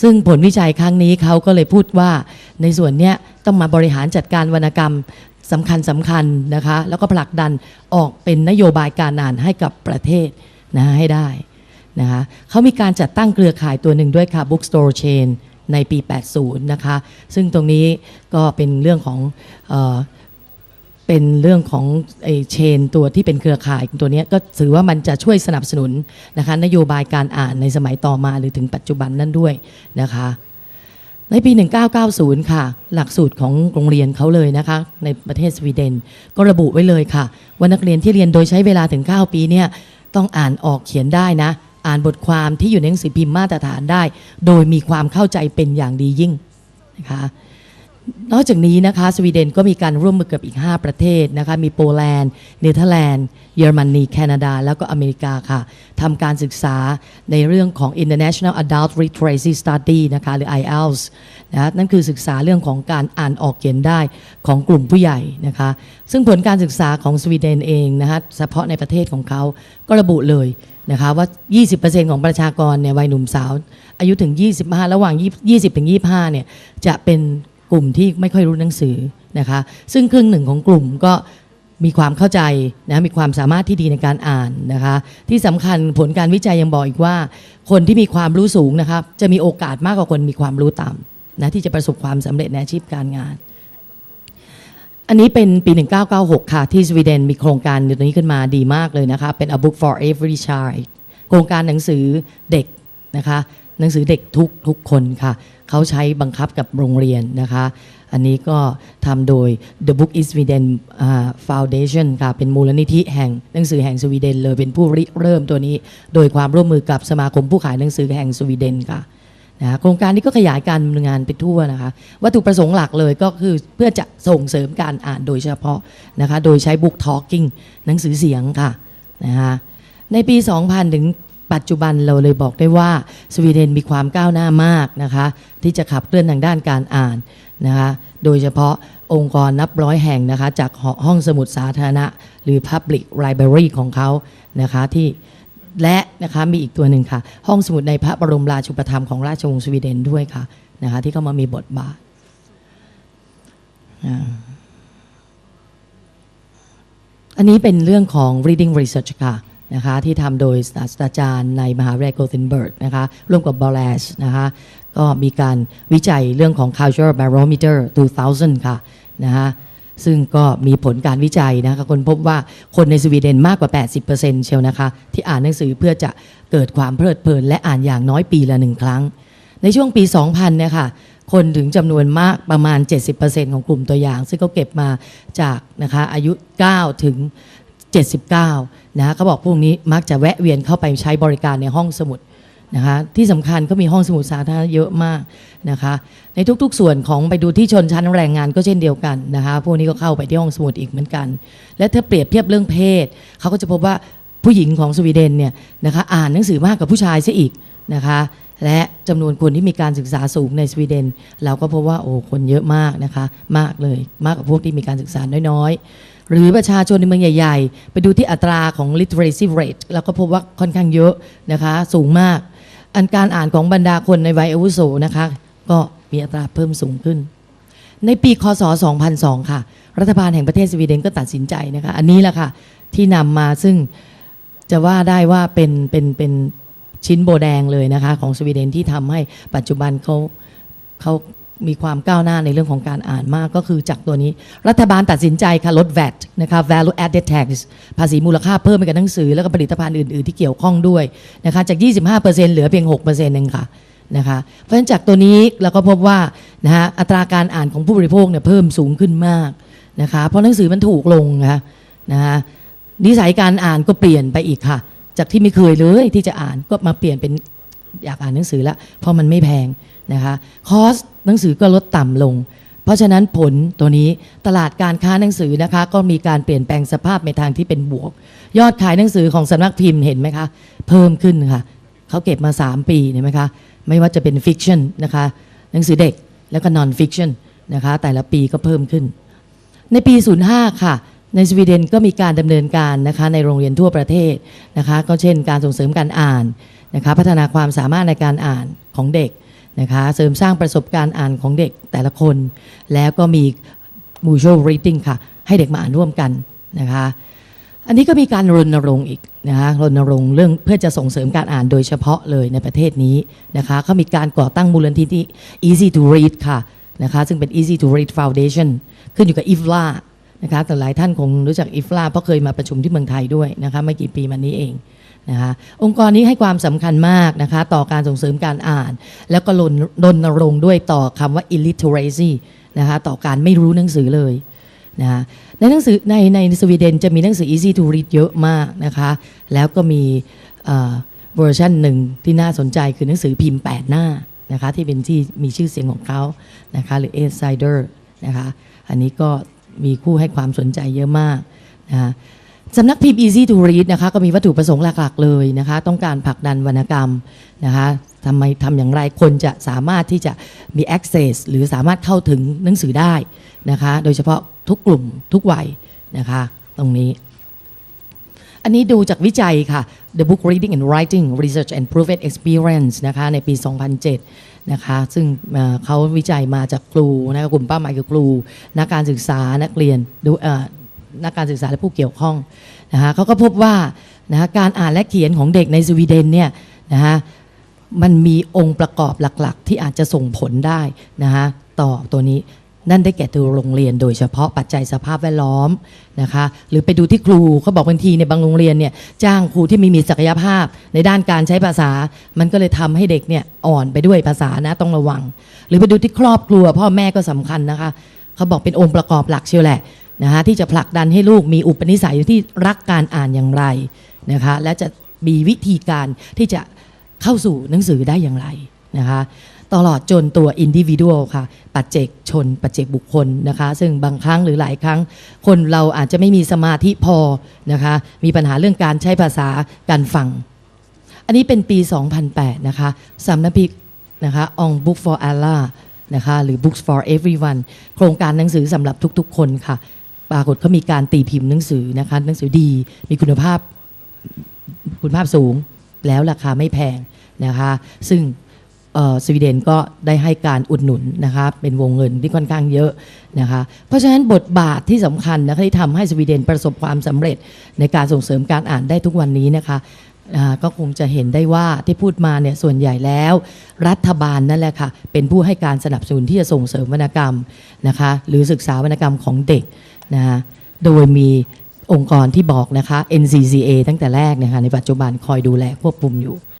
ซึ่งผลวิจัยครั้งนี้เขาก็เลยพูดว่าในส่วนเนี้ยต้องมาบริหารจัดการวรรณกรรมสำคัญสำคัญนะคะ แล้วก็ผลักดันออกเป็นนโยบายการอ่านให้กับประเทศนะให้ได้นะคะเขามีการจัดตั้งเครือข่ายตัวหนึ่งด้วยค่ะ Bookstore Chain ในปี 80 นะคะ ซึ่งตรงนี้ก็เป็นเรื่องของออ เป็นเรื่องของไอเชนตัวที่เป็นเครือข่ายตัวนี้ก็ถือว่ามันจะช่วยสนับสนุนนะคะนโยบายการอ่านในสมัยต่อมาหรือถึงปัจจุบันนั่นด้วยนะคะในปี 1990 ค่ะ หลักสูตรของโรงเรียนเขาเลยนะคะ ในประเทศสวีเดน ก็ระบุไว้เลยค่ะ ว่านักเรียนที่เรียนโดยใช้เวลาถึง 9 ปีเนี่ยต้องอ่านออกเขียนได้นะ อ่านบทความที่อยู่ในหนังสือพิมพ์มาตรฐานได้ โดยมีความเข้าใจเป็นอย่างดียิ่งนะคะ นอกจากนี้นะคะสวีเดนก็มีการร่วมมือกับอีก 5 ประเทศนะคะมีโปแลนด์เนเธอร์แลนด์ เยอรมนีแคนาดา แล้วก็อเมริกาค่ะทำการศึกษาในเรื่องของ International Adult Literacy Study นะคะหรือ IELTS นะนั่นคือศึกษาเรื่องของการอ่านออกเขียนได้ของกลุ่มผู้ใหญ่นะคะซึ่งผลการศึกษาของสวีเดนเองนะคะเฉพาะในประเทศของเขาก็ระบุเลยนะคะว่า 20%ของประชากรเนี่ยวัยหนุ่มสาว อายุถึง 25 ระหว่าง 20ถึง25 เนี่ยจะเป็น กลุ่มที่ไม่ค่อยรู้หนังสือนะคะซึ่งครึ่งหนึ่งของกลุ่มก็มีความเข้าใจนะมีความสามารถที่ดีในการอ่านนะคะที่สำคัญผลการวิจัยยังบอกอีกว่า คนที่มีความรู้สูงนะครับจะมีโอกาสมากกว่าคนมีความรู้ต่ำนะที่จะประสบความสำเร็จในอาชีพการงาน อันนี้เป็นปี 1996 ค่ะที่สวีเดนมีโครงการตัวนี้ขึ้นมาดีมากเลยนะคะเป็น a book for every child โครงการหนังสือเด็กนะคะ หนังสือเด็กทุกทุกคนค่ะ เขาใช้บังคับกับโรงเรียนนะคะ อันนี้ก็ทำโดย The Book is Sweden Foundation ค่ะ เป็นมูลนิธิแห่งหนังสือแห่งสวีเดนเลยเป็นผู้ริเริ่มตัวนี้ โดยความร่วมมือกับสมาคมผู้ขายหนังสือแห่งสวีเดนค่ะนะโครงการนี้ก็ขยายการดำเนินงานไปทั่วนะคะ วัตถุประสงค์หลักเลยก็คือเพื่อจะส่งเสริมการอ่านโดยเฉพาะนะคะ โดยใช้ Book Talking หนังสือเสียงค่ะนะคะในปี 2000 ถึง ปัจจุบันเราเลยบอกได้ว่าสวีเดนมีความก้าวหน้ามากนะคะที่จะขับเคลื่อนทางด้านการอ่านนะคะโดยเฉพาะองค์กรนับร้อยแห่งนะคะจากห้องสมุดสาธารณะ หรือ Public Library ของเขานะคะที่และนะคะมีอีกตัวหนึ่งค่ะ ห้องสมุดในพระบรมราชูปถัมภ์ของราชวงศ์สวีเดนด้วยค่ะนะคะที่เข้ามามีบทบาทอันนี้เป็นเรื่องของ reading research ค่ะ นะคะที่ทำโดยศาสตราจารย์ในมหาวิทยาลัยโกเทนเบิร์กนะคะร่วมกับบอลเลสนะคะก็มีการวิจัยเรื่องของ culture barometer 2000 ค่ะนะคะซึ่งก็มีผลการวิจัยนะคะคนพบว่าคนในสวีเดนมากกว่า 80%เชียวนะคะ ที่อ่านหนังสือเพื่อจะเกิดความเพลิดเพลิน และอ่านอย่างน้อยปีละหนึ่งครั้ง ในช่วงปี 2000เนี่ยค่ะคนถึงจำนวนมากประมาณ 70%ของกลุ่มตัวอย่าง ซึ่งเขาเก็บมาจากนะคะอายุ 9 ถึง 79นะเขาบอกพวกนี้มักจะแวะเวียนเข้าไปใช้บริการในห้องสมุดนะคะที่สำคัญก็มีห้องสมุดสาธารณะเยอะมากนะคะในทุกๆส่วนของไปดูที่ชนชั้นแรงงานก็เช่นเดียวกันนะคะพวกนี้ก็เข้าไปที่ห้องสมุดอีกเหมือนกัน และถ้าเปรียบเทียบเรื่องเพศเขาก็จะพบว่าผู้หญิงของสวีเดนเนี่ยนะคะอ่านหนังสือมากกว่าผู้ชายซะอีกนะคะ และจำนวนคนที่มีการศึกษาสูงในสวีเดน เราก็พบว่าโอ้คนเยอะมากนะคะ มากเลยมากกว่าพวกที่มีการศึกษาน้อยๆ หรือประชาชนในเมืองใหญ่ ๆ ไปดูที่อัตราของ literacy rate เราก็พบว่าค่อนข้างเยอะนะคะสูงมาก อันการอ่านของบรรดาคนในวัยอาวุโสนะคะ ก็มีอัตราเพิ่มสูงขึ้น ในปีคศ 2002 ค่ะ รัฐบาลแห่งประเทศสวีเดนก็ตัดสินใจนะคะ อันนี้แหละค่ะที่นำมาซึ่งจะว่าได้ว่าเป็นเป็นเป็น ชิ้นโบแดงเลยนะคะ ของสวีเดนที่ทำให้ปัจจุบันเขาเขามีความก้าวหน้าในเรื่องของการอ่านมากก็คือจากตัวนี้ รัฐบาลตัดสินใจค่ะลด VAT นะคะ value added tax ภาษีมูลค่าเพิ่มไปกับหนังสือ แล้วก็ผลิตภัณฑ์อื่น ๆ ที่เกี่ยวข้องด้วยนะคะจาก 25%เหลือเพียง 6%เองค่ะนะคะเพราะฉะนั้นจากตัวนี้เราก็พบว่านะฮะอัตราการอ่านของผู้บริโภคเนี่ยเพิ่มสูงขึ้นมากนะคะเพราะหนังสือมันถูกลงนะคะนะฮะนิสัยการอ่านก็เปลี่ยนไปอีกค่ะ จากที่ไม่เคยเลยที่จะอ่านก็มาเปลี่ยนเป็นอยากอ่านหนังสือล้วเพราะมันไม่แพงนะคะคอสหนังสือก็ลดต่ำลง เพราะฉะนั้นผลตัวนี้ตลาดการค้าหนังสือนะคะ ก็มีการเปลี่ยนแปลงสภาพในทางที่เป็นบวก ยอดขายหนังสือของสำนักพิมพ์เห็นไหมคะ เพิ่มขึ้นค่ะเขาเก็บมา 3 ปีเห็นไหมคะไม่ว่าจะเป็นฟิกชันนะคะหนังสือเด็กแล้วก็นอนฟิกชันนะคะแต่ละปีก็เพิ่มขึ้น ในปี 05 ค่ะ ในสวีเดนก็มีการดำเนินการนะคะในโรงเรียนทั่วประเทศนะคะก็เช่นการส่งเสริมการอ่านนะคะพัฒนาความสามารถในการอ่านของเด็กนะคะเสริมสร้างประสบการณ์อ่านของเด็กแต่ละคน แล้วก็มี mutual reading ค่ะ ให้เด็กมาอ่านร่วมกันนะคะอันนี้ก็มีการรณรงค์อีกนะคะรณรงค์เรื่องเพื่อจะส่งเสริมการอ่านโดยเฉพาะเลยในประเทศนี้นะคะเขามีการก่อตั้งมูลนิธิ Easy to Read ค่ะนะคะซึ่งเป็น Easy to Read Foundation ขึ้นอยู่กับ IFLA นะคะแต่หลายท่านคงรู้จัก IFLA เพราะเคยมาประชุมที่เมืองไทยด้วยนะคะไม่กี่ปีมานี้เองนะคะองค์กรนี้ให้ความสำคัญมากนะคะต่อการส่งเสริมการอ่าน แล้วก็รณรงค์ด้วยต่อคำว่า illiteracy นะคะต่อการไม่รู้หนังสือเลยนะคะในหนังสือในในสวีเดนจะมีหนังสือ easy to read เยอะมากนะคะแล้วก็มีเวอร์ชันหนึ่งที่น่าสนใจคือหนังสือพิมพ์ 8 หน้านะคะที่เป็นที่มีชื่อเสียงของเขานะคะหรือ a s i d e r นะคะอันนี้ก็ มีคู่ให้ความสนใจเยอะมากนะคะสำนักพิมพ์ Easy to Read นะคะก็มีวัตถุประสงค์หลักๆเลยนะคะต้องการผลักดันวรรณกรรมนะคะทำไมทำอย่างไรคนจะสามารถที่จะมี access หรือสามารถเข้าถึงหนังสือได้นะคะโดยเฉพาะทุกกลุ่มทุกวัยนะคะตรงนี้ อันนี้ดูจากวิจัยค่ะ The Book Reading and Writing Research and Proven Experience นะคะในปี 2007 นะคะซึ่งเขาวิจัยมาจากครูนะคะกลุ่มเป้าหมายคือครู นักการศึกษานักเรียนดูนักการศึกษาและผู้เกี่ยวข้องนะคะเขาก็พบว่านะคะการอ่านและเขียนของเด็กในสวีเดนเนี่ยนะคะมันมีองค์ประกอบหลักๆ ที่อาจจะส่งผลได้นะคะต่อตัวนี้ นั่นได้แก่ตัวโรงเรียนโดยเฉพาะปัจจัยสภาพแวดล้อมนะคะ หรือไปดูที่ครูเขาบอกบางทีในบางโรงเรียนเนี่ยจ้างครูที่ไม่มีศักยภาพในด้านการใช้ภาษา มันก็เลยทำให้เด็กเนี่ยอ่อนไปด้วยภาษานะต้องระวัง หรือไปดูที่ครอบครัว พ่อแม่ก็สำคัญนะคะเขาบอกเป็นองค์ประกอบหลักเชียวแหละนะคะที่จะผลักดันให้ลูกมีอุปนิสัยที่รักการอ่านอย่างไรนะคะและจะมีวิธีการที่จะเข้าสู่หนังสือได้อย่างไร นะคะตลอดจนตัว individual ค่ะ ปัจเจกชน ปัจเจกบุคคลนะคะ ซึ่งบางครั้งหรือหลายครั้ง คนเราอาจจะไม่มีสมาธิพอนะคะ มีปัญหาเรื่องการใช้ภาษาการฟัง อันนี้เป็นปี 2008 นะคะสำนักพิมพ์นะคะ on book for Allah นะคะหรือ books for everyone โครงการหนังสือสำหรับทุกๆ คนค่ะ ปรากฏเขามีการตีพิมพ์หนังสือนะคะหนังสือดีมีคุณภาพคุณภาพสูงแล้วราคาไม่แพงนะคะ ซึ่ง สวีเดนก็ได้ให้การอุดหนุนนะคะเป็นวงเงินที่ค่อนข้างเยอะนะคะเพราะฉะนั้นบทบาทที่สำคัญนะคะที่ทำให้สวีเดนประสบความสำเร็จในการส่งเสริมการอ่านได้ทุกวันนี้นะคะก็คงจะเห็นได้ว่าที่พูดมาเนี่ยส่วนใหญ่แล้ว รัฐบาลนั่นแหละค่ะเป็นผู้ให้การสนับสนุนที่จะส่งเสริมวรรณกรรมนะคะหรือศึกษาวรรณกรรมของเด็กนะคะโดยมีองค์กรที่บอกนะคะ NCCA ตั้งแต่แรกนะคะในปัจจุบันคอยดูแลควบคุมอยู่